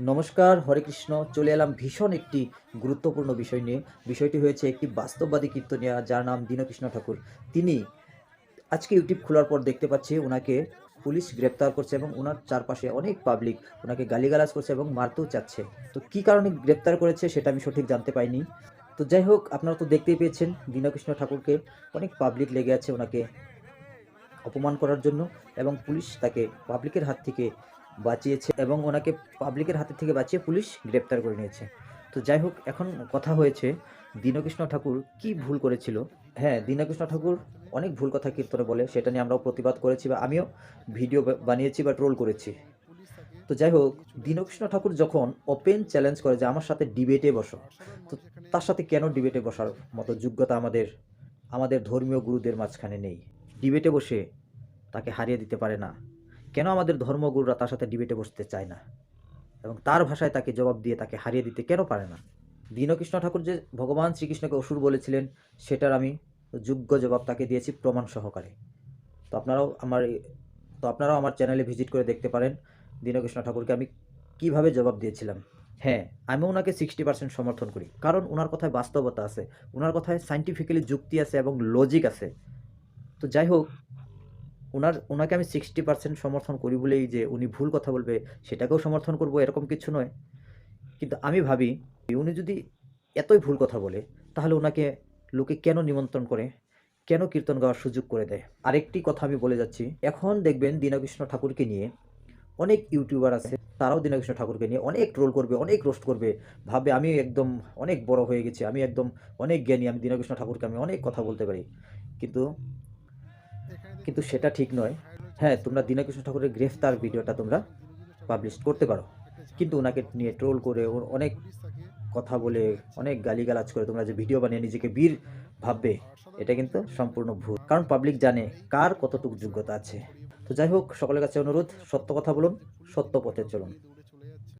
নমস্কার, হরে কৃষ্ণ। চলে এলাম ভীষণ একটি গুরুত্বপূর্ণ বিষয় নিয়ে। বিষয়টি হয়েছে একটি বাস্তববাদী কীর্তনিয়া যার নাম দীনকৃষ্ণ ঠাকুর। তিনি আজকে ইউটিউব খোলার পর দেখতে পাচ্ছি ওনাকে পুলিশ গ্রেপ্তার করছে এবং ওনার চারপাশে অনেক পাবলিক ওনাকে গালিগালাজ করছে এবং মারতেও চাচ্ছে। তো কী কারণে গ্রেপ্তার করেছে সেটা আমি সঠিক জানতে পাইনি। তো যাই হোক, আপনারা তো দেখতেই পেয়েছেন দীনকৃষ্ণ ঠাকুরকে অনেক পাবলিক লেগে আছে ওনাকে অপমান করার জন্য এবং পুলিশ তাকে পাবলিকের হাত থেকে বাঁচিয়েছে এবং ওনাকে পাবলিকের হাতে থেকে বাঁচিয়ে পুলিশ গ্রেপ্তার করে নিয়েছে। তো যাই হোক, এখন কথা হয়েছে দীনকৃষ্ণ ঠাকুর কি ভুল করেছিল। হ্যাঁ দীনকৃষ্ণ ঠাকুর অনেক ভুল কথা কীর্তনে বলে, সেটা নিয়ে আমরাও প্রতিবাদ করেছি বা আমিও ভিডিও বানিয়েছি বা ট্রোল করেছি। তো যাই হোক, দীনকৃষ্ণ ঠাকুর যখন ওপেন চ্যালেঞ্জ করে যে আমার সাথে ডিবেটে বসো, তো তার সাথে কেন ডিবেটে বসার মতো যোগ্যতা আমাদের আমাদের ধর্মীয় গুরুদের মাঝখানে নেই। ডিবেটে বসে তাকে হারিয়ে দিতে পারে না। কেন আমাদের ধর্মগুরুরা তার সাথে ডিবেটে বসতে চায় না? এবং তার ভাষায় তাকে জবাব দিয়ে, তাকে হারিয়ে দিতে কেন পারে না? দীনকৃষ্ণ ঠাকুর যে ভগবান শ্রীকৃষ্ণকে অসুর বলেছিলেন, সেটার আমি যোগ্য জবাব তাকে দিয়েছি প্রমাণ সহকারে। তো আপনারাও আমার তো আপনারাও আমার চ্যানেলে ভিজিট করে দেখতে পারেন দীনকৃষ্ণ ঠাকুরকে আমি কীভাবে জবাব দিয়েছিলাম। হ্যাঁ আমি ওনাকে সিক্সটি পার্সেন্ট সমর্থন করি। কারণ ওনার কথায় বাস্তবতা আছে ওনার কথায় সাইন্টিফিক্যালি যুক্তি আছে এবং লজিক আছে। তো যাই হোক ওনার, ওনাকে আমি সিক্সটি পার্সেন্ট সমর্থন করি বলেই যে উনি ভুল কথা বলবে, সেটাকেও সমর্থন করব, এরকম কিছু নয়। কিন্তু আমি ভাবি, উনি যদি এতই ভুল কথা বলে, তাহলে ওনাকে লোকে কেন নিমন্ত্রণ করে? কেন কীর্তন গাওয়ার সুযোগ করে দেয়? আরেকটি কথা আমি বলে যাচ্ছি, এখন দেখবেন দীনকৃষ্ণ ঠাকুরকে নিয়ে অনেক ইউটিউবার আছে, তারাও দীনকৃষ্ণ ঠাকুরকে নিয়ে অনেক ট্রোল করবে, অনেক রোস্ট করবে। ভাবে আমি একদম অনেক বড় হয়ে গেছি, আমি একদম অনেক জ্ঞানী, আমি দীনকৃষ্ণ ঠাকুরকে আমি অনেক কথা বলতে পারি। কিন্তু কিন্তু সেটা ঠিক নয়। হ্যাঁ তোমরা দীনকৃষ্ণ ঠাকুরের গ্রেফতার ভিডিওটা তোমরা পাবলিশ করতে পারো। কিন্তু ওনাকে নিয়ে ট্রোল করে ওর অনেক কথা বলে, অনেক গালিগালাজ করে তোমরা যে ভিডিও বানিয়ে নিজেকে বীর ভাববে, এটা কিন্তু সম্পূর্ণ ভুল। কারণ পাবলিক জানে কার কতটুকু যোগ্যতা আছে। তো যাই হোক, সকলের কাছে অনুরোধ, সত্য কথা বলুন, সত্য পথে চলুন।